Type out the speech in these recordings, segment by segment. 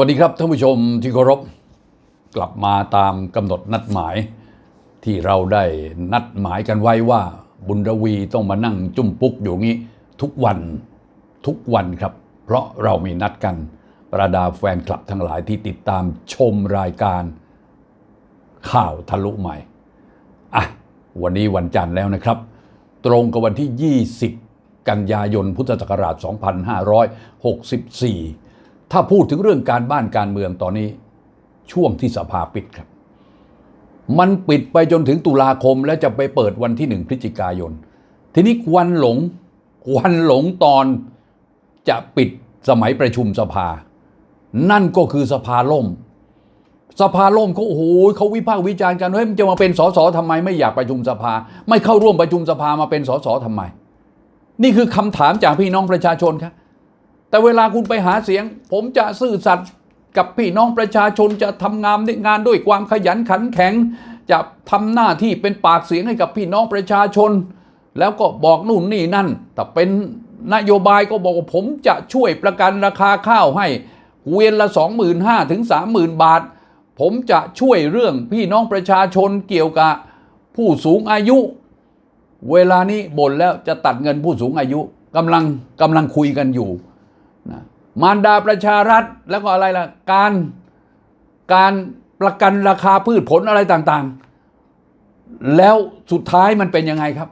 วัสดีครับท่านผู้ชมที่เคารพกลับมาตามกำหนดนัดหมาย ที่เราได้นัดหมายกันไว้ว่าบุญรวีต้องมานั่งจุ่มปุ๊กอยู่งี้ ทุกวันทุกวันครับ เพราะเรามีนัดกันประดาแฟนคลับทั้งหลายที่ติดตามชมรายการข่าวทะลุใหม่อะวันนี้วันจันทร์แล้วนะครับ ตรงกับวันที่ 20 กันยายนพุทธศักราช 2564 ถ้าพูดถึงเรื่องการบ้านการเมืองตอนนี้ ช่วงที่สภาปิดครับ มันปิดไปจนถึงตุลาคมและจะไปเปิดวันที่หนึ่งพฤศจิกายน ทีนี้วันหลงวันหลงตอนจะปิดสมัยประชุมสภา นั่นก็คือสภาล่ม สภาล่มเขาโอ้โหเขาวิพากษ์วิจารณ์กันเฮ้ยมันจะมาเป็นสสทำไมไม่อยากประชุมสภา ไม่เข้าร่วมประชุมสภามาเป็นสสทำไม นี่คือคำถามจากพี่น้องประชาชนครับ แต่เวลาคุณไปหาเสียง ผมจะซื่อสัตย์กับพี่น้องประชาชนจะทำงานงานด้วยความขยันขันแข็ง จะทำหน้าที่เป็นปากเสียงให้กับพี่น้องประชาชน แล้วก็บอกนู่นนี่นั่น แต่เป็นนโยบายก็บอกว่าผมจะช่วยประกันราคาข้าวให้เวียนละ 25,000ถึง30,000 บาท ผมจะช่วยเรื่องพี่น้องประชาชนเกี่ยวกับผู้สูงอายุ เวลานี้บ่นแล้วจะตัดเงินผู้สูงอายุกำลังกำลังคุยกันอยู่ นะมารดาประชารัฐแล้วก็อะไรล่ะ การการประกันราคาพืชผลอะไรต่างๆ แล้วสุดท้ายมันเป็นยังไงครับ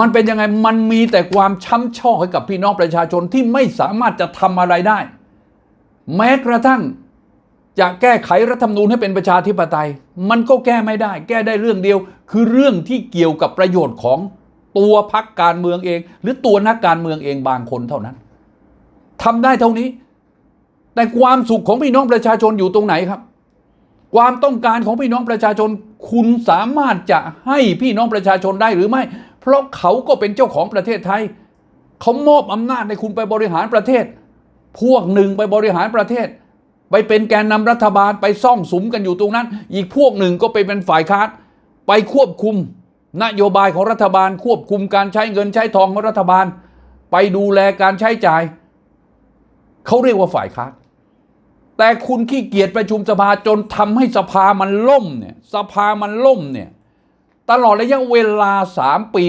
มันเป็นยังไงมันมีแต่ความช้ำชอกให้กับพี่น้องประชาชนที่ไม่สามารถจะทำอะไรได้ แม้กระทั่งจะแก้ไขรัฐธรรมนูญให้เป็นประชาธิปไตย มันก็แก้ไม่ได้ แก้ได้เรื่องเดียว คือเรื่องที่เกี่ยวกับประโยชน์ของตัวพรรคการเมืองเอง หรือตัวนักการเมืองเองบางคนเท่านั้น ทำได้เท่านี้ แต่ความสุขของพี่น้องประชาชนอยู่ตรงไหนครับ ความต้องการของพี่น้องประชาชน คุณสามารถจะให้พี่น้องประชาชนได้หรือไม่ เพราะเขาก็เป็นเจ้าของประเทศไทย เขามอบอำนาจให้คุณไปบริหารประเทศ พวกหนึ่งไปบริหารประเทศ ไปเป็นแกนนำรัฐบาลไปซ่องสุมกันอยู่ตรงนั้น อีกพวกหนึ่งก็ไปเป็นฝ่ายค้านไปควบคุมนโยบายของรัฐบาล ควบคุมการใช้เงินใช้ทองของรัฐบาล ไปดูแลการใช้จ่าย เขาเรียกว่าฝ่ายค้านแต่คุณขี้เกียจประชุมสภาจนทำให้สภามันล่มเนี่ยสภามันล่มเนี่ยตลอดระยะเวลาสามปี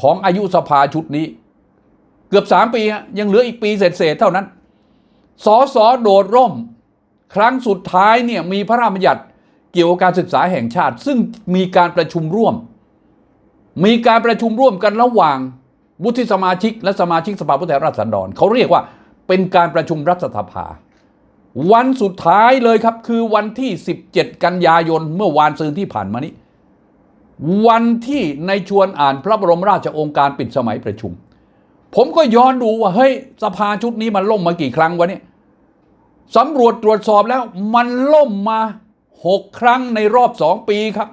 ของอายุสภาชุดนี้ เกือบสามปีฮะยังเหลืออีกปีเศษๆเท่านั้นสอสอโดดร่ม ครั้งสุดท้ายเนี่ยมีพระราชบัญญัติเกี่ยวกับการศึกษาแห่งชาติ ซึ่งมีการประชุมร่วม มีการประชุมร่วมกันระหว่างวุฒิสมาชิก และสมาชิกสภาผู้แทนราษฎรเขาเรียกว่า เป็นการประชุมรัฐสภา วันสุดท้ายเลยครับ คือวันที่ 17 กันยายนเมื่อวานซืนที่ผ่านมานี้ วันที่ในชวนอ่านพระบรมราชโองการปิดสมัยประชุม ผมก็ย้อนดูว่า เฮ้ย สภาชุดนี้มันล่มมากี่ครั้งวะเนี่ยสำรวจตรวจสอบแล้วมันล่มมาหกครั้งในรอบสองปีครับ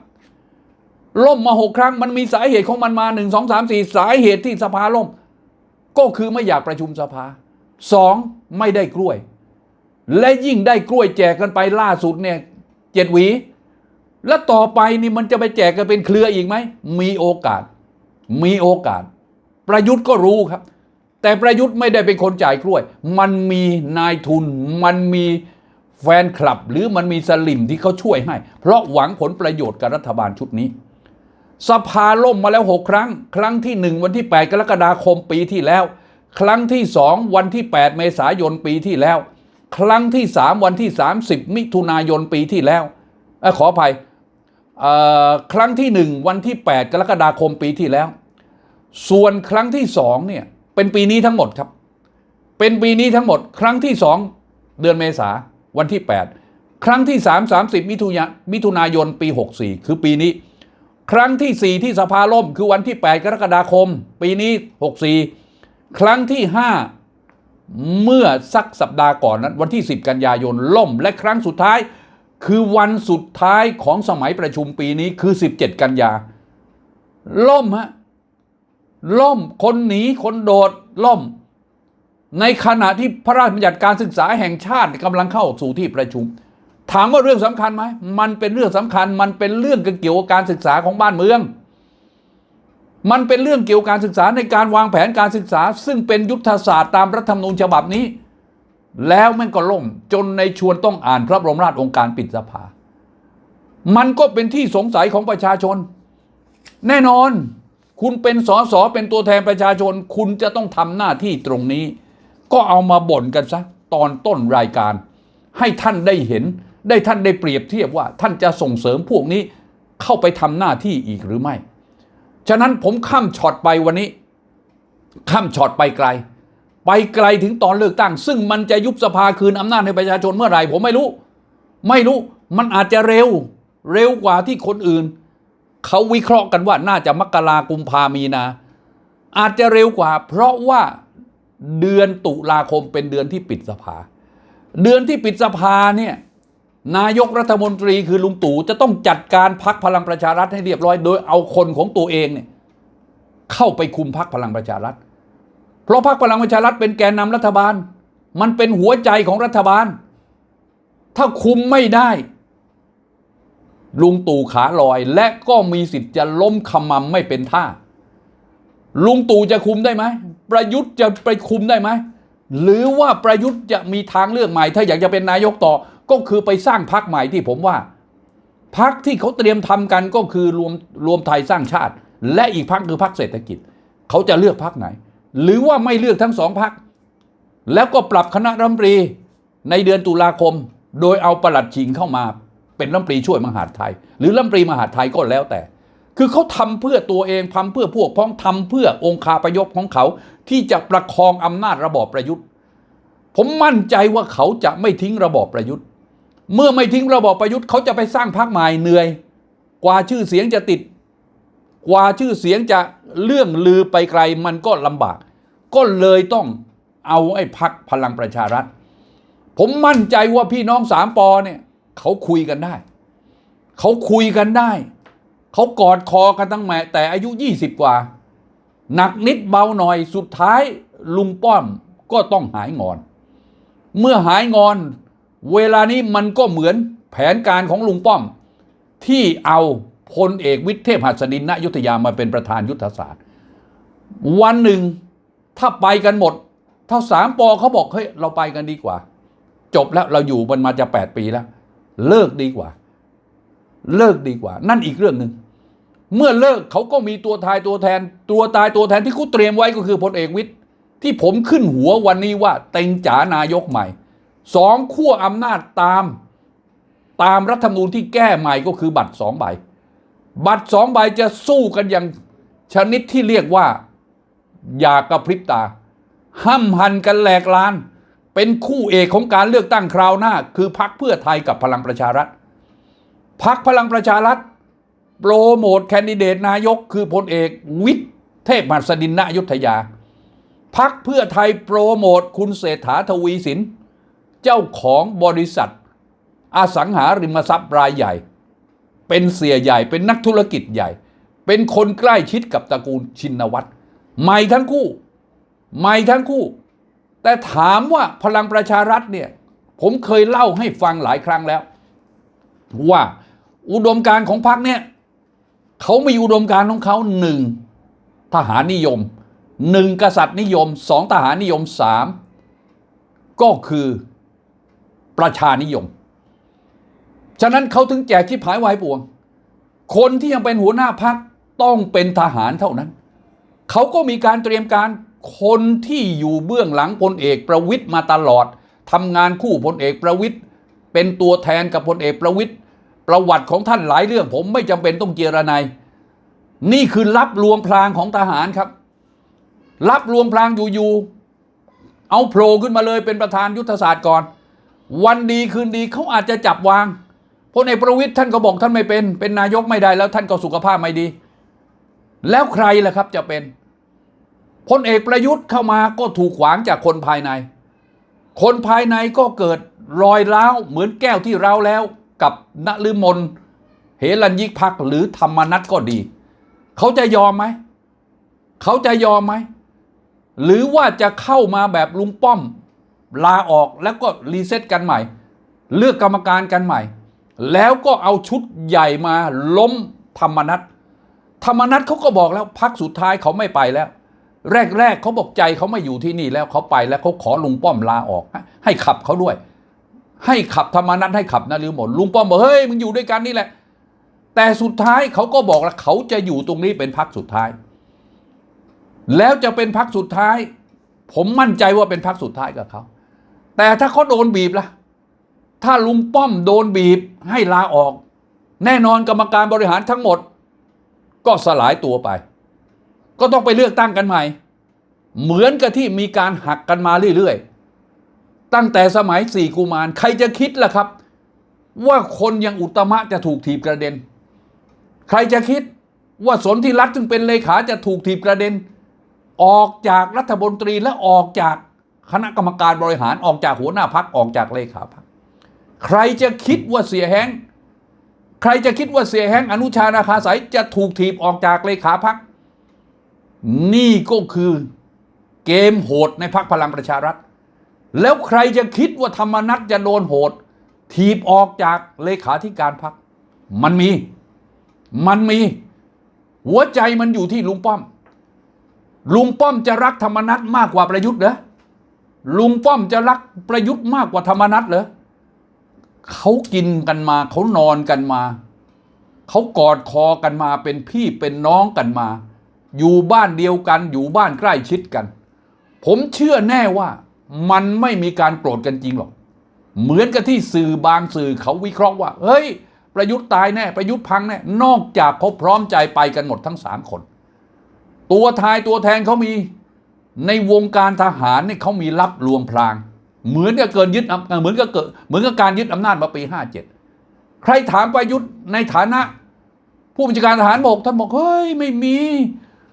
ล่มมาหกครั้งมันมีสาเหตุของมันมาหนึ่งสองสามสี่สาเหตุที่สภาล่ม ก็คือไม่อยากประชุมสภา สองไม่ได้กล้วย และยิ่งได้กล้วยแจกกันไปล่าสุดเนี่ยเจ็ดหวี แล้วต่อไปนี่มันจะไปแจกกันเป็นเครืออีกไหม มีโอกาส มีโอกาส ประยุทธ์ก็รู้ครับ แต่ประยุทธ์ไม่ได้เป็นคนจ่ายกล้วย มันมีนายทุน มันมีแฟนคลับ หรือมันมีสลิมที่เขาช่วยให้ เพราะหวังผลประโยชน์กับรัฐบาลชุดนี้สภาล่มมาแล้วหกครั้ง ครั้งที่หนึ่งวันที่ 8 กรกฎาคมปีที่แล้ว ครั้งที่สองวันที่ 8 เมษายนปีที่แล้ว ครั้งที่สามวันที่ 30 มิถุนายนปีที่แล้วอขออภัยครั้งที่หนึ่งวันที่ 8 กรกฎาคมปีที่แล้ว ส่วนครั้งที่สองเนี่ยเป็นปีนี้ทั้งหมดครับ เป็นปีนี้ทั้งหมด ครั้งที่สองเดือนเมษาวันที่ 8 ครั้งที่ 3 30 มิถุนมิถุนายนปี 64 คือปีนี้ ครั้งที่ 4 ที่สภาล่มคือวันที่ 8 กรกฎาคม ปีนี้ 64 ครั้งที่ 5 เมื่อสักสัปดาห์ก่อนนั้นวันที่ 10 กันยายนล่ม และครั้งสุดท้าย คือวันสุดท้ายของสมัยประชุมปีนี้คือ 17 กันยา ล่มฮะล่มคนหนีคนโดดล่ม ในขณะที่พระราชบัญญัติการศึกษาแห่งชาติกำลังเข้าสู่ที่ประชุม ถามว่าเรื่องสำคัญไหมมันเป็นเรื่องสำคัญมันเป็นเรื่องเกี่ยวกับการศึกษาของบ้านเมือง มันเป็นเรื่องเกี่ยวกับการศึกษาในการวางแผนการศึกษา ซึ่งเป็นยุทธศาสตร์ตามรัฐธรรมนูญฉบับนี้ แล้วแม่งก็ล่มจนในชวนต้องอ่านพระบรมราชองการปิดสภา มันก็เป็นที่สงสัยของประชาชน แน่นอน คุณเป็นสสเป็นตัวแทนประชาชน คุณจะต้องทำหน้าที่ตรงนี้ ก็เอามาบ่นกันซะตอนต้นรายการ ให้ท่านได้เห็น ได้ท่านได้เปรียบเทียบว่า ท่านจะส่งเสริมพวกนี้เข้าไปทำหน้าที่อีกหรือไม่ ฉะนั้นผมข้ามช็อตไปวันนี้ ข้ามช็อตไปไกล ไปไกลถึงตอนเลือกตั้ง ซึ่งมันจะยุบสภาคืนอำนาจให้ประชาชนเมื่อไหร่ผมไม่รู้ ไม่รู้มันอาจจะเร็ว เร็วกว่าที่คนอื่น เขาวิเคราะห์กันว่าน่าจะมกรากุมภามีนา อาจจะเร็วกว่า เพราะว่าเดือนตุลาคมเป็นเดือนที่ปิดสภา เดือนที่ปิดสภาเนี่ย นายกรัฐมนตรีคือลุงตู่จะต้องจัดการพักพลังประชารัฐให้เรียบร้อย โดยเอาคนของตัวเองเนี่ยเข้าไปคุมพักพลังประชารัฐ เพราะพักพลังประชารัฐเป็นแกนนำรัฐบาล มันเป็นหัวใจของรัฐบาล ถ้าคุมไม่ได้ ลุงตู่ขาลอย และก็มีสิทธิ์จะล้มขมำไม่เป็นท่า ลุงตู่จะคุมได้ไหมประยุทธ์จะไปคุมได้ไหมหรือว่าประยุทธ์จะมีทางเลือกใหม่ ถ้าอยากจะเป็นนายกต่อ ก็คือไปสร้างพักใหม่ที่ผมว่า พักที่เขาเตรียมทำกันก็คือรวมรวมไทยสร้างชาติ และอีกพักคือพักเศรษฐกิจ เขาจะเลือกพักไหน หรือว่าไม่เลือกทั้งสองพัก แล้วก็ปรับคณะรัฐมนตรีในเดือนตุลาคม โดยเอาประหลัดชิงเข้ามาเป็นรัฐมนตรีช่วยมหาดไทย หรือรัฐมนตรีมหาดไทยก็แล้วแต่ คือเขาทำเพื่อตัวเองทำเพื่อพวกพ้องทำเพื่อองค์คาพยพของเขา ที่จะประคองอำนาจระบอบประยุทธ์ ผมมั่นใจว่าเขาจะไม่ทิ้งระบอบประยุทธ์ เมื่อไม่ทิ้งระบอบประยุทธ์เขาจะไปสร้างพรรคใหม่เหนื่อย กว่าชื่อเสียงจะติด กว่าชื่อเสียงจะเลื่องลือไปไกลมันก็ลำบาก ก็เลยต้องเอาไอ้พักพลังประชารัฐ ผมมั่นใจว่าพี่น้องสามปอเนี่ยเขาคุยกันได้ เขาคุยกันได้ เขากอดคอกันตั้งแต่แต่อายุ 20 กว่า หนักนิดเบาหน่อยสุดท้ายลุงป้อมก็ต้องหายงอน เมื่อหายงอน เวลานี้มันก็เหมือนแผนการของลุงป้อม ที่เอาพลเอกวิทย์เทพหัสดินณยุทธยามาเป็นประธานยุทธศาสตร์ วันหนึ่งถ้าไปกันหมด ถ้าสามปอเขาบอกเฮ้ยเราไปกันดีกว่า จบแล้วเราอยู่มันมาจะแปดปีแล้ว เลิกดีกว่า เลิกดีกว่า นั่นอีกเรื่องหนึ่งเมื่อเลิกเขาก็มีตัวทายตัวแทน ตัวตายตัวแทนที่เขาเตรียมไว้ก็คือพลเอกวิทย์ที่ผมขึ้นหัววันนี้ว่าเต็งจ๋านายกใหม่ สองขั้วอำนาจตามตามรัฐธรรมนูญที่แก้ใหม่ก็คือบัตรสองใบ บัตรสองใบจะสู้กันอย่างชนิดที่เรียกว่า อย่ากระพริบตา ห้ำหันกันแหลกลาน เป็นคู่เอกของการเลือกตั้งคราวหน้า คือพักเพื่อไทยกับพลังประชารัฐพักพลังประชารัฐโปรโมทแคนดิเดตนายกคือพลเอกวิทย์เทพหัสดินณอยุทธยา พักเพื่อไทยโปรโมทคุณเศรษฐาทวีสิน เจ้าของบริษัทอสังหาริมทรัพย์รายใหญ่ เป็นเสียใหญ่เป็นนักธุรกิจใหญ่ เป็นคนใกล้ชิดกับตระกูลชินวัตรใหม่ทั้งคู่ใหม่ทั้งคู่ แต่ถามว่าพลังประชารัฐเนี่ย ผมเคยเล่าให้ฟังหลายครั้งแล้ว ว่าอุดมการของพรรคเนี่ยเขามีอุดมการของเขาหนึ่งทหารนิยมหนึ่งกษัตริย์นิยมสองทหารนิยมสามก็คือ ประชานิยม ฉะนั้นเขาถึงแจกที่ผายวายป่วง คนที่ยังเป็นหัวหน้าพักต้องเป็นทหารเท่านั้น เขาก็มีการเตรียมการคนที่อยู่เบื้องหลังพลเอกประวิทย์มาตลอดทำงานคู่พลเอกประวิทย์เป็นตัวแทนกับพลเอกประวิทย์ประวัติของท่านหลายเรื่อง ผมไม่จำเป็นต้องเจรนายนี่คือรับลวงพลางของทหารครับ รับลวงพลางอยู่ๆเอาโผล่ขึ้นมาเลยเป็นประธานยุทธศาสตร์ก่อน วันดีคืนดีเขาอาจจะจับวางพลเอกประวิทย์ท่านก็บอกท่านไม่เป็น เป็นนายกไม่ได้แล้วท่านก็สุขภาพไม่ดี แล้วใครล่ะครับจะเป็นพลเอกประยุทธ์เข้ามาก็ถูกขวางจากคนภายใน คนภายในก็เกิดรอยร้าวเหมือนแก้วที่ร้าวแล้วกับนฤมลเหรัญยิกพักหรือธรรมนัตก็ดี เขาจะยอมไหม เขาจะยอมไหม หรือว่าจะเข้ามาแบบลุงป้อม ลาออกแล้วก็รีเซ็ตกันใหม่ เลือกกรรมการกันใหม่ แล้วก็เอาชุดใหญ่มาล้มธรรมนัตธรรมนัตเขาก็บอกแล้วพักสุดท้ายเขาไม่ไปแล้ว แรกๆเขาบอกใจเขาไม่อยู่ที่นี่แล้วเขาไปแล้วเขาขอลุงป้อมลาออก ให้ขับเขาด้วย ให้ขับธรรมนัตให้ขับนฤมลลุงป้อมบอกเฮ้ยมึงอยู่ด้วยกันนี่แหละ แต่สุดท้ายเขาก็บอกแล้วเขาจะอยู่ตรงนี้เป็นพักสุดท้าย แล้วจะเป็นพักสุดท้าย ผมมั่นใจว่าเป็นพักสุดท้ายกับเขา แต่ถ้าเขาโดนบีบล่ะ ถ้าลุงป้อมโดนบีบให้ลาออก แน่นอนกรรมการบริหารทั้งหมด ก็สลายตัวไป ก็ต้องไปเลือกตั้งกันใหม่ เหมือนกับที่มีการหักกันมาเรื่อยๆ ตั้งแต่สมัยสี่กุมาร ใครจะคิดล่ะครับ ว่าคนอย่างอุตมะจะถูกถีบกระเด็น ใครจะคิดว่าสนธิรัตน์ซึ่งเป็นเลขาจะถูกถีบกระเด็น ออกจากรัฐมนตรีและออกจาก คณะกรรมการบริหารออกจากหัวหน้าพักออกจากเลขาพักใครจะคิดว่าเสียแห้งใครจะคิดว่าเสียแห้งอนุชานาคาสายจะถูกถีบออกจากเลขาพักนี่ก็คือเกมโหดในพักพลังประชารัฐ แล้วใครจะคิดว่าธรรมนัตจะโดนโหด ถีบออกจากเลขาธิการพัก มันมี มันมี หัวใจมันอยู่ที่ลุงป้อม ลุงป้อมจะรักธรรมนัตมากกว่าประยุทธ์เหรอ ลุงป้อมจะรักประยุทธ์มากกว่าธรรมนัตเหรอเขากินกันมาเขานอนกันมา เขากอดคอกันมาเป็นพี่เป็นน้องกันมา อยู่บ้านเดียวกันอยู่บ้านใกล้ชิดกัน ผมเชื่อแน่ว่ามันไม่มีการโกรธกันจริงหรอก เหมือนกับที่สื่อบางสื่อเขาวิเคราะห์ว่า เฮ้ย ประยุทธ์ตายแน่ ประยุทธ์พังแน่ นอกจากเขาพร้อมใจไปกันหมดทั้งสามคน ตัวทายตัวแทนเขามี ในวงการทหารเนี่ยเขามีรับลวงพราง เหมือนกับเกินยึดอำเหมือนกับเกิดเหมือนกับการยึดอำนาจมาปีห้าเจ็ดใครถามประยุทธ์ในฐานะ ผู้บัญชาการทหารบกท่านบอกเฮ้ยไม่มี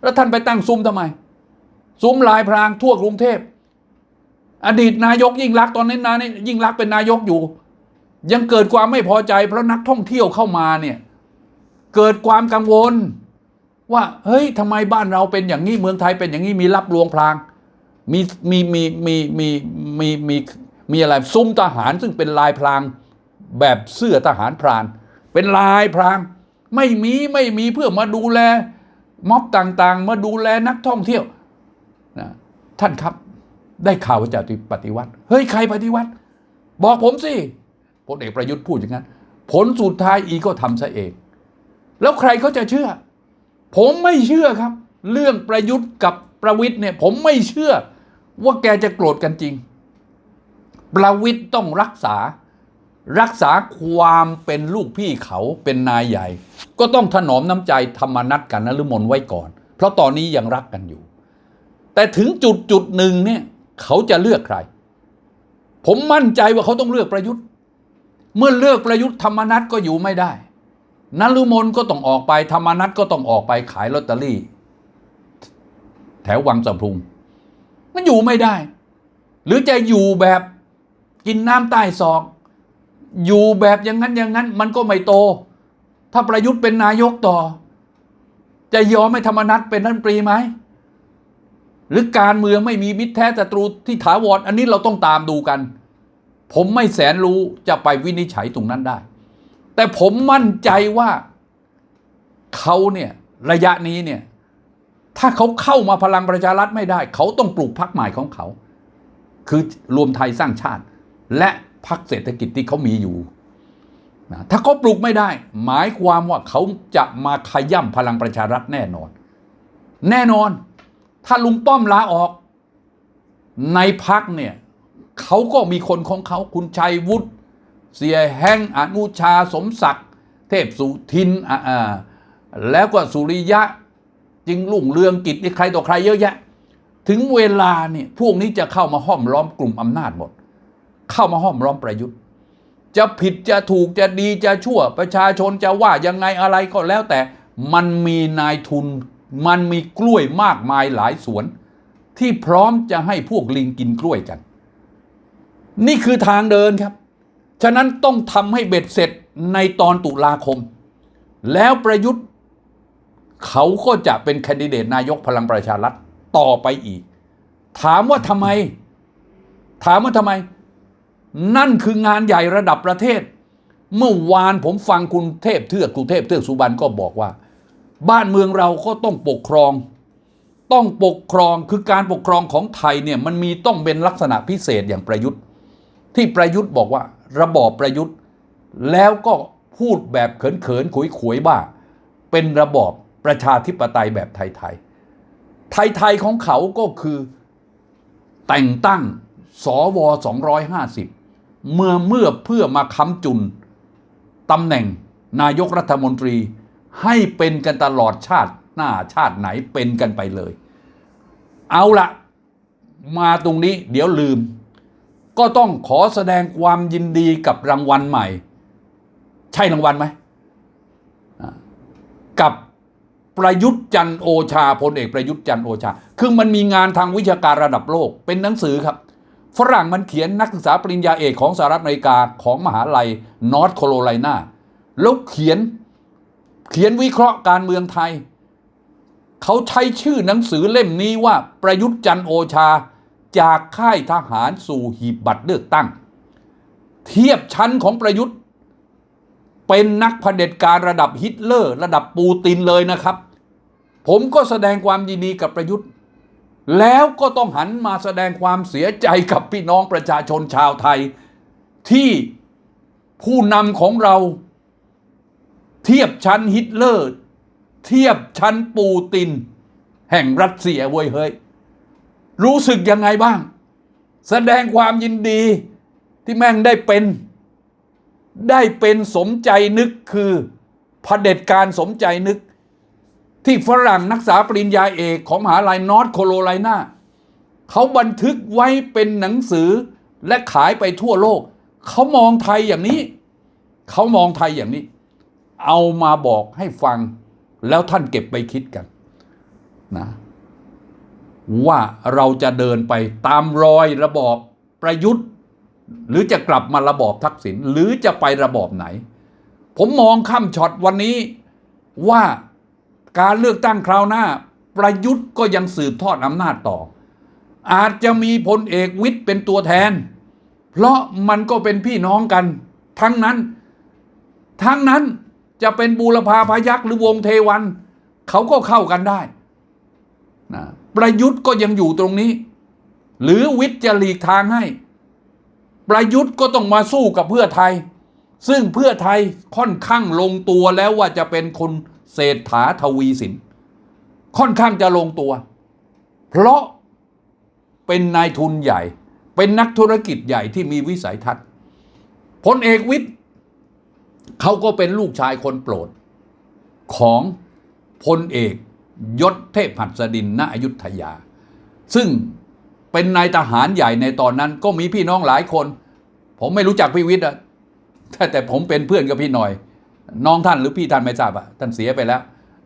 แล้วท่านไปตั้งซุ้มทำไม ซุ้มลายพรางทั่วกรุงเทพ อดีตนายกยิ่งรักษณ์ตอนนี้นายยิ่งรักษณ์เป็นนายกอยู่ ยังเกิดความไม่พอใจเพราะนักท่องเที่ยวเข้ามาเนี่ยเกิดความกังวล ว่าเฮ้ยทำไมบ้านเราเป็นอย่างนี้เมืองไทยเป็นอย่างนี้มีรับลวงพราง มีมีมีมีมีมีมีมีอะไรซุ้มทหารซึ่งเป็นลายพรางแบบเสื้อทหารพราน เป็นลายพราง ไม่มีไม่มีเพื่อมาดูแลม็อบต่างๆ มาดูแลนักท่องเที่ยวนะท่านครับได้ข่าวว่าจะปฏิวัติ เฮ้ย ใครปฏิวัติ บอกผมสิพลเอกประยุทธ์พูดอย่างนั้น ผลสุดท้ายอีก็ทำซะเอง แล้วใครเขาจะเชื่อ ผมไม่เชื่อครับ เรื่องประยุทธ์กับประวิทย์เนี่ย ผมไม่เชื่อว่าแกจะโกรธกันจริง ประวิทย์ต้องรักษา รักษาความเป็นลูกพี่เขาเป็นนายใหญ่ ก็ต้องถนอมน้ำใจธรรมนัตกันนฤมลไว้ก่อน เพราะตอนนี้ยังรักกันอยู่ แต่ถึงจุดจุดหนึ่งเนี่ย เขาจะเลือกใคร ผมมั่นใจว่าเขาต้องเลือกประยุทธ์ เมื่อเลือกประยุทธ์ธรรมนัตก็อยู่ไม่ได้ นฤมลก็ต้องออกไป ธรรมนัตก็ต้องออกไปขายลอตเตอรี่ แถววังสะพุง มันอยู่ไม่ได้ หรือจะอยู่แบบกินน้ำใต้ศอก อยู่แบบอย่างนั้นอย่างนั้น มันก็ไม่โต ถ้าประยุทธ์เป็นนายกต่อ จะยอมให้ธรรมนัตเป็นรัฐมนตรีไหมหรือการเมืองไม่มีมิตรแท้ศัตรูที่ถาวรอันนี้เราต้องตามดูกัน ผมไม่แสนรู้จะไปวินิจฉัยตรงนั้นได้ แต่ผมมั่นใจว่าเขาเนี่ยระยะนี้เนี่ยถ้าเขาเข้ามาพลังประชารัฐไม่ได้ เขาต้องปลูกพรรคใหม่ของเขา คือรวมไทยสร้างชาติ และพรรคเศรษฐกิจที่เขามีอยู่นะถ้าเขาปลูกไม่ได้ หมายความว่าเขาจะมาขย่ำพลังประชารัฐแน่นอน แน่นอน ถ้าลุงป้อมลาออก ในพักเนี่ยเขาก็มีคนของเขาคุณชัยวุฒิ เสียแห้งอนุชาสมศักดิ์เทพสุทินอ่าแล้วก็สุริยะจึงลุ่งเรืองกิจนี่ใครต่อใครเยอะแยะ ถึงเวลาเนี่ยพวกนี้จะเข้ามาห้อมล้อมกลุ่มอำนาจหมด เข้ามาห้อมล้อมประยุทธ์ จะผิดจะถูกจะดีจะชั่วประชาชนจะว่ายังไงอะไรก็แล้วแต่มันมีนายทุน มันมีกล้วยมากมายหลายสวน ที่พร้อมจะให้พวกลิงกินกล้วยกัน นี่คือทางเดินครับ ฉะนั้นต้องทำให้เบ็ดเสร็จในตอนตุลาคม แล้วประยุทธ์เขาก็จะเป็นแคนดิเดตนายกพลังประชารัฐต่อไปอีก ถามว่าทำไม ถามว่าทำไม นั่นคืองานใหญ่ระดับประเทศ เมื่อวานผมฟังคุณเทพเทือกคุณเทพเทือกสุบรรณก็บอกว่า บ้านเมืองเราก็ต้องปกครอง ต้องปกครองคือการปกครองของไทยเนี่ยมันมีต้องเป็นลักษณะพิเศษอย่างประยุทธ์ ที่ประยุทธ์บอกว่า ระบอบประยุทธ์ แล้วก็พูดแบบเขินๆขุยๆว่า เป็นระบอบประชาธิปไตยแบบไทยๆไทยๆของเขาก็คือแต่งตั้งสว250 เมื่อเมื่อเพื่อมาค้ำจุนตำแหน่งนายกรัฐมนตรีให้เป็นกันตลอดชาติหน้าชาติไหนเป็นกันไปเลย เอาละมาตรงนี้เดี๋ยวลืม ก็ต้องขอแสดงความยินดีกับรางวัลใหม่ ใช่รางวัลไหมกับประยุทธ์จันโอชาพลเอกประยุทธ์จันโอชา คือมันมีงานทางวิชาการระดับโลกเป็นหนังสือครับ ฝรั่งมันเขียนนักศึกษาปริญญาเอกของสหรัฐอเมริกาของมหาลัยนอร์ทโคโรไลนาแล้วเขียนเขียนวิเคราะห์การเมืองไทย เขาใช้ชื่อหนังสือเล่มนี้ว่าประยุทธ์จันโอชา จากค่ายทหารสู่หีบบัตรเลือกตั้ง เทียบชั้นของประยุทธ์ เป็นนักเผด็จการระดับฮิตเลอร์ ระดับปูตินเลยนะครับ ผมก็แสดงความยินดีกับประยุทธ์ แล้วก็ต้องหันมาแสดงความเสียใจกับพี่น้องประชาชนชาวไทย ที่ผู้นำของเรา เทียบชั้นฮิตเลอร์ เทียบชั้นปูติน แห่งรัสเซียเว้ยเฮ้ย รู้สึกยังไงบ้าง แสดงความยินดีที่แม่งได้เป็น ได้เป็นสมใจนึกคือเผด็จการสมใจนึก ที่ฝรั่งนักศึกษาปริญญาเอกของมหาลัยนอร์ทโคโรไลนาเขาบันทึกไว้เป็นหนังสือและขายไปทั่วโลก เขามองไทยอย่างนี้ เขามองไทยอย่างนี้ เอามาบอกให้ฟังแล้วท่านเก็บไปคิดกันนะ ว่าเราจะเดินไปตามรอยระบอบประยุทธ์ หรือจะกลับมาระบอบทักษิณหรือจะไประบอบไหน ผมมองข้ามช็อตวันนี้ว่าการเลือกตั้งคราวหน้า ประยุทธ์ก็ยังสืบทอดอำนาจต่อ อาจจะมีพลเอกวิทย์เป็นตัวแทน เพราะมันก็เป็นพี่น้องกัน ทั้งนั้น ทั้งนั้นจะเป็นบูรพาพยักษ์หรือวงเทวัน เขาก็เข้ากันได้นะ ประยุทธ์ก็ยังอยู่ตรงนี้ หรือวิทย์จะหลีกทางให้ ประยุทธ์ก็ต้องมาสู้กับเพื่อไทย ซึ่งเพื่อไทยค่อนข้างลงตัวแล้วว่าจะเป็นคนเศรษฐาทวีสิน ค่อนข้างจะลงตัว เพราะเป็นนายทุนใหญ่ เป็นนักธุรกิจใหญ่ที่มีวิสัยทัศน์พลเอกวิทย์เขาก็เป็นลูกชายคนโปรด ของพลเอก ยศเทพหัสดินณอยุธยา ซึ่งเป็นนายทหารใหญ่ในตอนนั้นก็มีพี่น้องหลายคน ผมไม่รู้จักพี่วิทย์อะแต่แต่ผมเป็นเพื่อนกับพี่หน่อย น้องท่านหรือพี่ท่านไม่ทราบอะท่านเสียไปแล้ว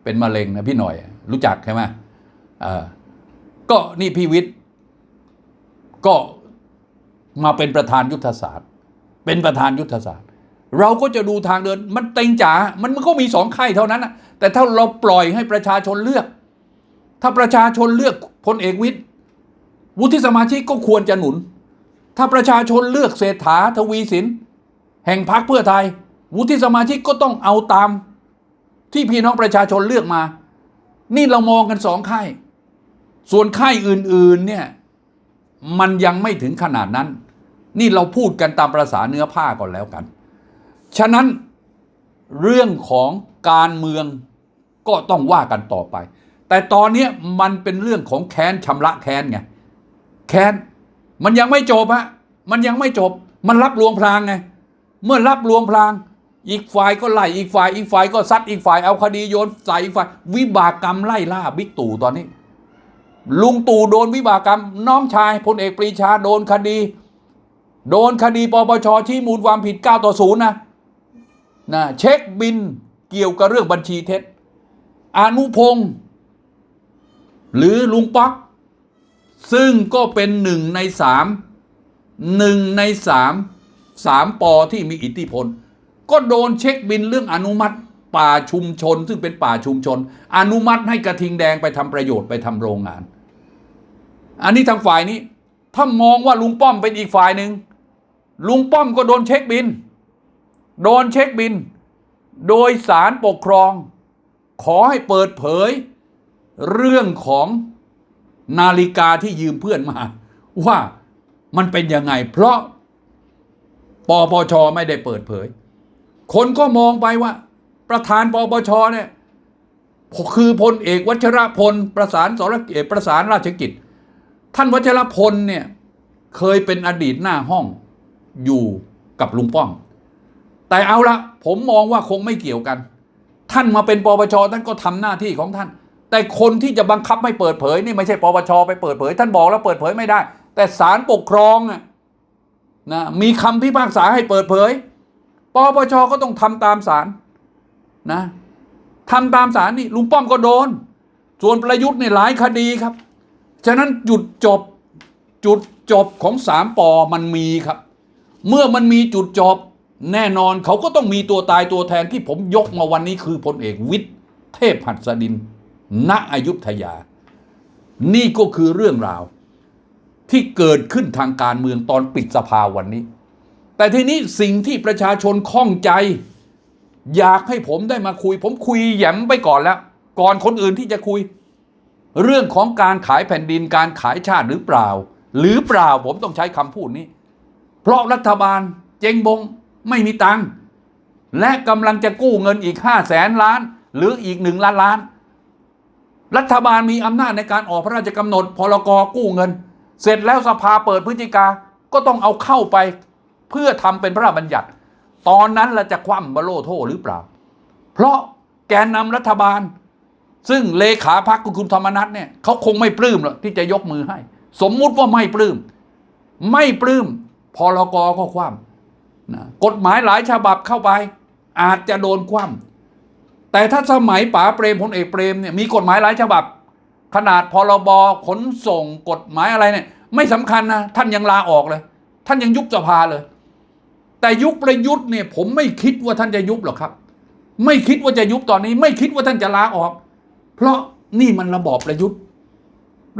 เป็นมะเร็งนะพี่หน่อย รู้จักใช่ไหมเออก็นี่พี่วิทย์ก็มาเป็นประธานยุทธศาสตร์ เป็นประธานยุทธศาสตร์ เราก็จะดูทางเดินมันเต็งจ๋ามันมันก็มีสองค่ายเท่านั้นนะ แต่ถ้าเราปล่อยให้ประชาชนเลือก ถ้าประชาชนเลือกพลเอกวิทย์วุฒิสมาชิกก็ควรจะหนุน ถ้าประชาชนเลือกเศรษฐาทวีสิน แห่งพรรคเพื่อไทย วุฒิสมาชิกก็ต้องเอาตาม ที่พี่น้องประชาชนเลือกมา นี่เรามองกันสองค่ายส่วนค่ายอื่นๆเนี่ยมันยังไม่ถึงขนาดนั้น นี่เราพูดกันตามประษาเนื้อผ้าก่อนแล้วกัน ฉะนั้นเรื่องของการเมือง ก็ต้องว่ากันต่อไป แต่ตอนนี้มันเป็นเรื่องของแค้นชำระแค้นไงแค้นมันยังไม่จบฮะมันยังไม่จบ มันรับลวงพรางไงเมื่อรับลวงพราง อีกฝ่ายก็ไล่อีกฝ่าย อีกฝ่ายก็ซัดอีกฝ่ายเอาคดีโยนใส่อีกฝ่าย วิบากกรรมไล่ล่าบิ๊กตู่ตอนนี้ ลุงตู่โดนวิบากกรรม น้องชายพลเอกปรีชาโดนคดี โดนคดีปปชชี้มูลความผิด9ต่อ0นะนะเช็คบินเกี่ยวกับเรื่องบัญชีเท็จ อนุพงศ์หรือลุงป๊อก ซึ่งก็เป็นหนึ่งในสามหนึ่งในสามสามปอที่มีอิทธิพล ก็โดนเช็คบินเรื่องอนุมัติป่าชุมชน ซึ่งเป็นป่าชุมชน อนุมัติให้กระทิงแดงไปทำประโยชน์ไปทำโรงงาน อันนี้ทางฝ่ายนี้ ถ้ามองว่าลุงป้อมเป็นอีกฝ่ายหนึ่งลุงป้อมก็โดนเช็คบิน โดนเช็คบิน โดยสารปกครอง ขอให้เปิดเผย เรื่องของนาฬิกาที่ยืมเพื่อนมา ว่ามันเป็นยังไง เพราะปปชไม่ได้เปิดเผย คนก็มองไปว่า ประธานปปชเนี่ยคือพลเอกวัชรพลประสานสรเอกประสานราชกิจ ท่านวัชรพลเนี่ยเคยเป็นอดีตหน้าห้องอยู่กับลุงป้อม แต่เอาละผมมองว่าคงไม่เกี่ยวกัน ท่านมาเป็นปปชท่านก็ทำหน้าที่ของท่าน แต่คนที่จะบังคับไม่เปิดเผยนี่ไม่ใช่ปปชไปเปิดเผย ท่านบอกแล้วเปิดเผยไม่ได้ แต่ศาลปกครองอะนะมีคำพิพากษาให้เปิดเผยปปชก็ต้องทำตามศาลนะทำตามศาลนี่ลุงป้อมก็โดน ส่วนประยุทธ์เนี่ยหลายคดีครับ ฉะนั้นจุดจบจุดจบของสามปอมันมีครับ เมื่อมันมีจุดจบ แน่นอนเขาก็ต้องมีตัวตายตัวแทนที่ผมยกมาวันนี้คือพลเอกวิทย์เทพหัสดิน ณอยุธยา นี่ก็คือเรื่องราว ที่เกิดขึ้นทางการเมืองตอนปิดสภาวันนี้ แต่ทีนี้สิ่งที่ประชาชนข้องใจ อยากให้ผมได้มาคุย ผมคุยแหยมไปก่อนแล้ว ก่อนคนอื่นที่จะคุย เรื่องของการขายแผ่นดินการขายชาติหรือเปล่า หรือเปล่าผมต้องใช้คำพูดนี้ เพราะรัฐบาลเจงบง ไม่มีตังค์และกำลังจะกู้เงินอีกห้าแสนล้าน หรืออีกหนึ่งล้านล้าน รัฐบาลมีอำนาจในการออกพระราชกำหนดพรกกู้เงิน เสร็จแล้วสภาเปิดพฤศจิกาก็ต้องเอาเข้าไป เพื่อทำเป็นพระราชบัญญัติ ตอนนั้นเราจะคว่ำบโลโทหรือเปล่า เพราะแกนนำรัฐบาล ซึ่งเลขาพักคุณธรรมนัฐเนี่ยเขาคงไม่ปลื้มหรอกที่จะยกมือให้ สมมุติว่าไม่ปลื้มไม่ปลื้มพรกก็คว่ำ นะกฎหมายหลายฉบับเข้าไป อาจจะโดนคว่ำแต่ถ้าสมัยป๋าเปรมพลเอกเปรมเนี่ยมีกฎหมายหลายฉบับ ขนาดพรบขนส่งกฎหมายอะไรเนี่ยไม่สำคัญนะท่านยังลาออกเลย ท่านยังยุบสภาเลย แต่ยุคประยุทธ์เนี่ยผมไม่คิดว่าท่านจะยุบหรอกครับ ไม่คิดว่าจะยุบตอนนี้ ไม่คิดว่าท่านจะลาออก เพราะนี่มันระบอบประยุทธ์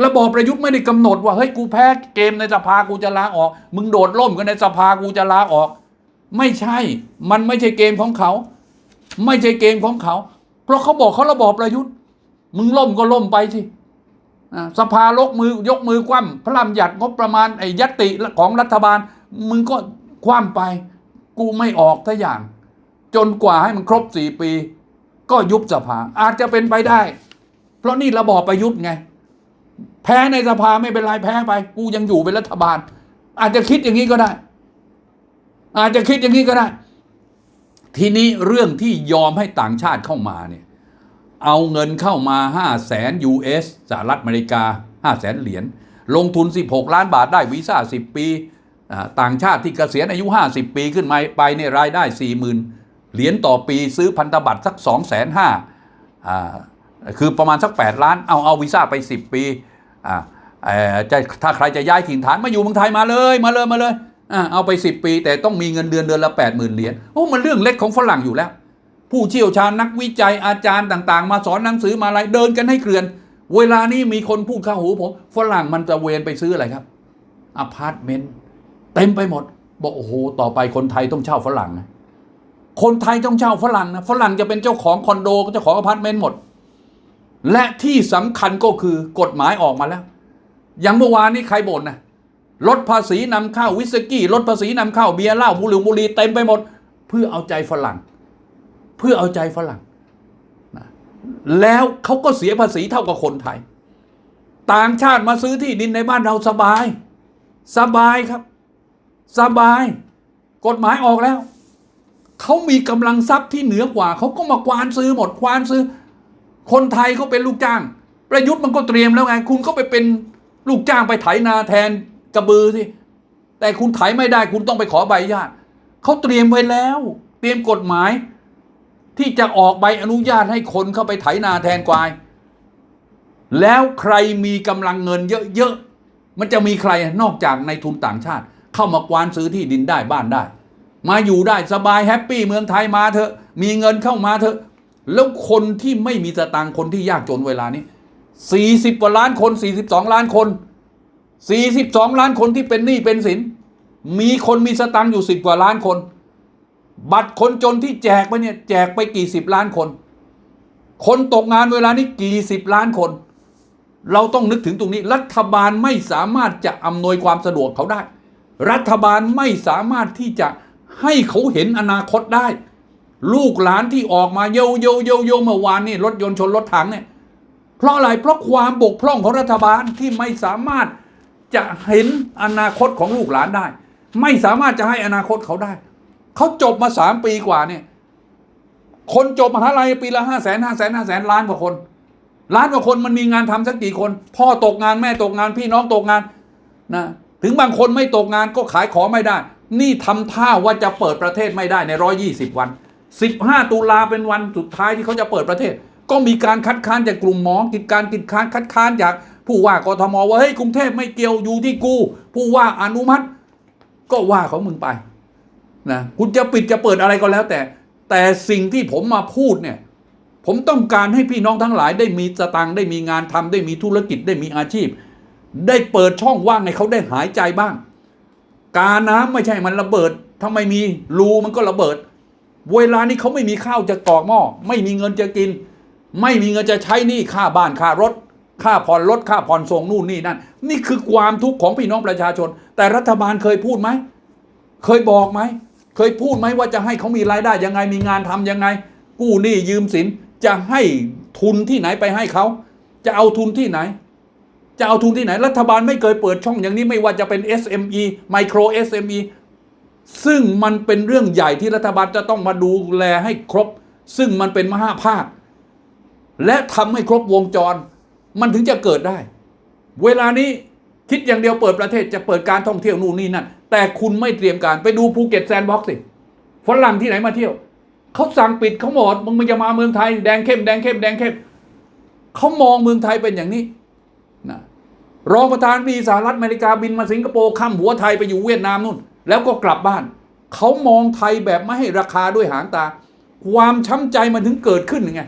ระบอบประยุทธ์ไม่ได้กำหนดว่าเฮ้ยกูแพ้เกมในสภากูจะลาออก มึงโดดล่มกันในสภากูจะลาออก ไม่ใช่ มันไม่ใช่เกมของเขา ไม่ใช่เกมของเขา เพราะเขาบอกเขาระบอบประยุทธ์ มึงล่มก็ล่มไปสิสภาลกมือยกมือคว่ำพระรามหยัดงบประมาณไอ้ยตติของรัฐบาล มึงก็คว่ำไป กูไม่ออกทัอย่าง จนกว่าให้มันครบสี่ปี ก็ยุบสภาอาจจะเป็นไปได้ เพราะนี่ระบอบประยุทธ์ไง แพ้ในสภาไม่เป็นไรแพ้ไป กูยังอยู่เป็นรัฐบาล อาจจะคิดอย่างนี้ก็ได้ อาจจะคิดอย่างนี้ก็ได้ ทีนี้เรื่องที่ยอมให้ต่างชาติเข้ามาเนี่ยเอาเงินเข้ามา 5 0 0แสน US สหรัฐอเมริกา 5 0 0แสนเหรียญลงทุน 16 ล้านบาทได้วีซ่า 10 ปี ต่างชาติที่เกษียณอายุ 50 ปีขึ้นมาไปเนี่ยรายได้ 40,000 เหรียญต่อปีซื้อพันธบัตรสัก 2 5 0 0 0 0อ่าคือประมาณสัก 8 ล้าน เอาเอาวีซ่าไป 10 ปี ถ้าใครจะย้ายถิ่นฐานมาอยู่เมืองไทยมาเลยมาเลยมาเลย เอาไป 10 ปี แต่ต้องมีเงินเดือนเดือนละ80,000เหรียญโอ้มันเรื่องเล็กของฝรั่งอยู่แล้ว ผู้เชี่ยวชาญนักวิจัยอาจารย์ต่างๆ มาสอนหนังสือมาอะไรเดินกันให้เกลื่อน เวลานี้มีคนพูดข้าหูผมฝรั่งมันจะเวนไปซื้ออะไรครับอพาร์ตเมนต์เต็มไปหมด บอกโอ้โหต่อไปคนไทยต้องเช่าฝรั่งนะคนไทยต้องเช่าฝรั่งนะฝรั่งจะเป็นเจ้าของคอนโดเจ้าของอพาร์ตเมนต์หมด และที่สำคัญก็คือกฎหมายออกมาแล้วอย่างเมื่อวานนี้ใครบ่นนะ ลดภาษีนำเข้าวิสกี้ลดภาษีนำเข้าเบียร์เหล้าบุหรี่บุหรี่เต็มไปหมด เพื่อเอาใจฝรั่ง เพื่อเอาใจฝรั่งนะแล้วเขาก็เสียภาษีเท่ากับคนไทย ต่างชาติมาซื้อที่ดินในบ้านเราสบาย สบายครับ สบาย กฎหมายออกแล้วเขามีกำลังทรัพย์ที่เหนือกว่าเขาก็มาควานซื้อหมดควานซื้อ คนไทยเขาเป็นลูกจ้าง ประยุทธ์มันก็เตรียมแล้วไงคุณก็ไปเป็นลูกจ้างไปไถนาแทน กระบือสิแต่คุณไถไม่ได้คุณต้องไปขอใบอนุญาตเขาเตรียมไว้แล้ว เตรียมกฎหมาย ที่จะออกใบอนุญาตให้คนเข้าไปไถนาแทนควาย แล้วใครมีกำลังเงินเยอะๆมันจะมีใครนอกจากในทุนต่างชาติ เข้ามากวานซื้อที่ดินได้บ้านได้ มาอยู่ได้สบายแฮปปี้เมืองไทยมาเถอะ มีเงินเข้ามาเถอะ แล้วคนที่ไม่มีสตางค์คนที่ยากจนเวลานี้40กว่าล้านคน 42 ล้านคน 42 ล้านคนที่เป็นหนี้เป็นสิน มีคนมีสตังค์อยู่ 10 กว่าล้านคน บัตรคนจนที่แจกไปเนี่ยแจกไปกี่สิบล้านคน คนตกงานเวลานี้กี่สิบล้านคน เราต้องนึกถึงตรงนี้ รัฐบาลไม่สามารถจะอำนวยความสะดวกเขาได้ รัฐบาลไม่สามารถที่จะให้เขาเห็นอนาคตได้ ลูกหลานที่ออกมาโยโยโยโยเมื่อวานนี่รถยนต์ชนรถถังเนี่ยเพราะอะไรเพราะความบกพร่องของรัฐบาลที่ไม่สามารถ จะเห็นอนาคตของลูกหลานได้ ไม่สามารถจะให้อนาคตเขาได้ เขาจบมาสามปีกว่าเนี่ย คนจบมหาลัยปีละห้าแสนห้าแสนห้าแสนล้านกว่าคนล้านกว่าคนมันมีงานทำสักกี่คน พ่อตกงานแม่ตกงานพี่น้องตกงานนะถึงบางคนไม่ตกงานก็ขายของไม่ได้ นี่ทำท่าว่าจะเปิดประเทศไม่ได้ในร้อยี่สิบวันสิบห้าตุลาเป็นวันสุดท้ายที่เขาจะเปิดประเทศ ก็มีการคัดค้านจากกลุ่มหมอกิจการกิจค้านคัดค้านจาก ผู้ว่ากทมว่าเฮ้ยกรุงเทพไม่เกี่ยวอยู่ที่กู ผู้ว่าอนุมัติ ก็ว่าของมึงไปนะคุณจะปิดจะเปิดอะไรก็แล้ว แต่ แต่สิ่งที่ผมมาพูดเนี่ย ผมต้องการให้พี่น้องทั้งหลาย ได้มีสตังได้มีงานทำได้มีธุรกิจได้มีอาชีพ ได้เปิดช่องว่างให้เขาได้หายใจบ้าง กาน้ำไม่ใช่มันระเบิดถ้าไม่มีรูมันก็ระเบิด เวลานี้เขาไม่มีข้าวจะกอกหม้อไม่มีเงินจะกิน ไม่มีเงินจะใช้นี้ค่าบ้านค่ารถ ค่าผ่อนรถค่าผ่อนส่งนู่นนี่นั่น นี่คือความทุกข์ของพี่น้องประชาชน แต่รัฐบาลเคยพูดไหม เคยบอกไหม เคยพูดไหมว่าจะให้เขามีรายได้ยังไงมีงานทำยังไง กู้หนี้ยืมสินจะให้ทุนที่ไหนไปให้เขา จะเอาทุนที่ไหน จะเอาทุนที่ไหน รัฐบาลไม่เคยเปิดช่องอย่างนี้ไม่ว่าจะเป็น SME Micro SME ซึ่งมันเป็นเรื่องใหญ่ที่รัฐบาลจะต้องมาดูแลให้ครบ ซึ่งมันเป็นมหาภาค และทำให้ครบวงจร มันถึงจะเกิดได้ เวลานี้คิดอย่างเดียวเปิดประเทศจะเปิดการท่องเที่ยวนู่นนี่นั่นแต่คุณไม่เตรียมการไปดูภูเก็ตแซนด์บ็อกซ์สิฝรั่งที่ไหนมาเที่ยวเขาสั่งปิดเขาหมดมึงมึงจะมาเมืองไทยแดงเข้มแดงเข้มแดงเข้มเขามองเมืองไทยเป็นอย่างนี้นะรองประธานดีสหรัฐอเมริกาบินมาสิงคโปร์ข้ามหัวไทยไปอยู่เวียดนามนู่น แล้วก็กลับบ้าน เขามองไทยแบบไม่ให้ราคาด้วยหางตา ความช้ำใจมันถึงเกิดขึ้นไง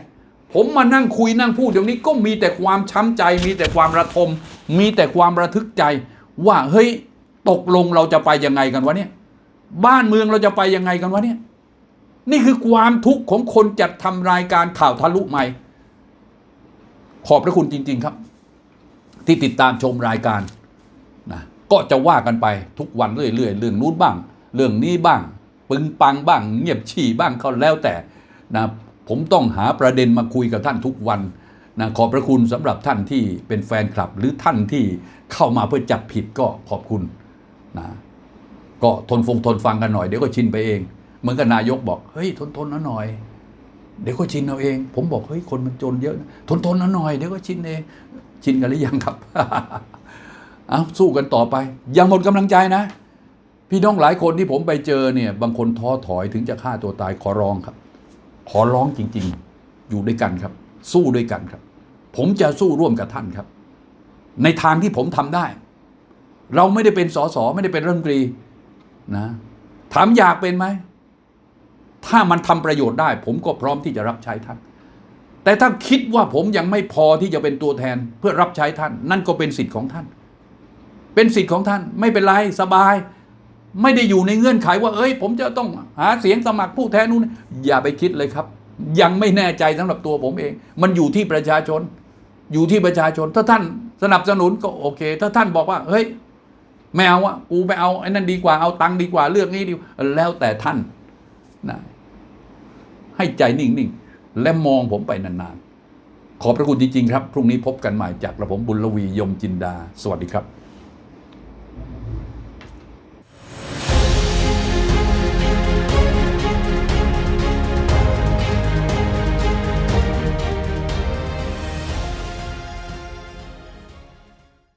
ผมมานั่งคุยนั่งพูดอย่างนี้ก็มีแต่ความช้ำใจ มีแต่ความระทม มีแต่ความระทึกใจ ว่าเฮ้ยตกลงเราจะไปยังไงกันวะเนี่ย บ้านเมืองเราจะไปยังไงกันวะเนี่ย นี่คือความทุกข์ของคนจัดทำรายการข่าวทะลุใหม่ ขอบพระคุณจริง ๆครับ ที่ติดตามชมรายการนะก็จะว่ากันไปทุกวันเรื่อยๆเรื่องนู้นบ้าง เรื่องนี้บ้าง ปึงปังบ้าง เงียบฉี่บ้างก็แล้วแต่นะ ผมต้องหาประเด็นมาคุยกับท่านทุกวันนะขอบพระคุณสำหรับท่านที่เป็นแฟนคลับ หรือท่านที่เข้ามาเพื่อจับผิดก็ขอบคุณนะก็ทนฟงทนฟังกันหน่อยเดี๋ยวก็ชินไปเอง เหมือนกับนายกบอกเฮ้ยทนทนนะหน่อย เดี๋ยวก็ชินเอาเอง ผมบอกเฮ้ยคนมันจนเยอะทนทนนะหน่อยเดี๋ยวก็ชินเองชินกันหรือยังครับเอาสู้กันต่อไปอย่าหมดกำลังใจนะ พี่น้องหลายคนที่ผมไปเจอเนี่ย บางคนท้อถอยถึงจะฆ่าตัวตายขอร้องครับ ขอร้องจริง ๆ อยู่ด้วยกันครับ สู้ด้วยกันครับ ผมจะสู้ร่วมกับท่านครับ ในทางที่ผมทำได้ เราไม่ได้เป็นสสไม่ได้เป็นรัฐมนตรีนะถามอยากเป็นไหม ถ้ามันทำประโยชน์ได้ ผมก็พร้อมที่จะรับใช้ท่าน แต่ถ้าคิดว่าผมยังไม่พอที่จะเป็นตัวแทนเพื่อรับใช้ท่าน นั่นก็เป็นสิทธิ์ของท่าน เป็นสิทธิ์ของท่านไม่เป็นไรสบาย ไม่ได้อยู่ในเงื่อนไขว่า เอ้ย ผมจะต้องหาเสียงสมัครผู้แทนนู้นอย่าไปคิดเลยครับ ยังไม่แน่ใจสำหรับตัวผมเอง มันอยู่ที่ประชาชน อยู่ที่ประชาชน ถ้าท่านสนับสนุนก็โอเค ถ้าท่านบอกว่า เฮ้ยไม่เอาอะกูไปเอาไอ้นั่นดีกว่าเอาตังค์ดีกว่าเลือกนี้ดีกว่าแล้วแต่ท่านนะให้ใจนิ่งๆ และมองผมไปนานๆ ขอบพระคุณจริงๆครับ พรุ่งนี้พบกันใหม่จากกระผมบุญลวียมจินดา สวัสดีครับ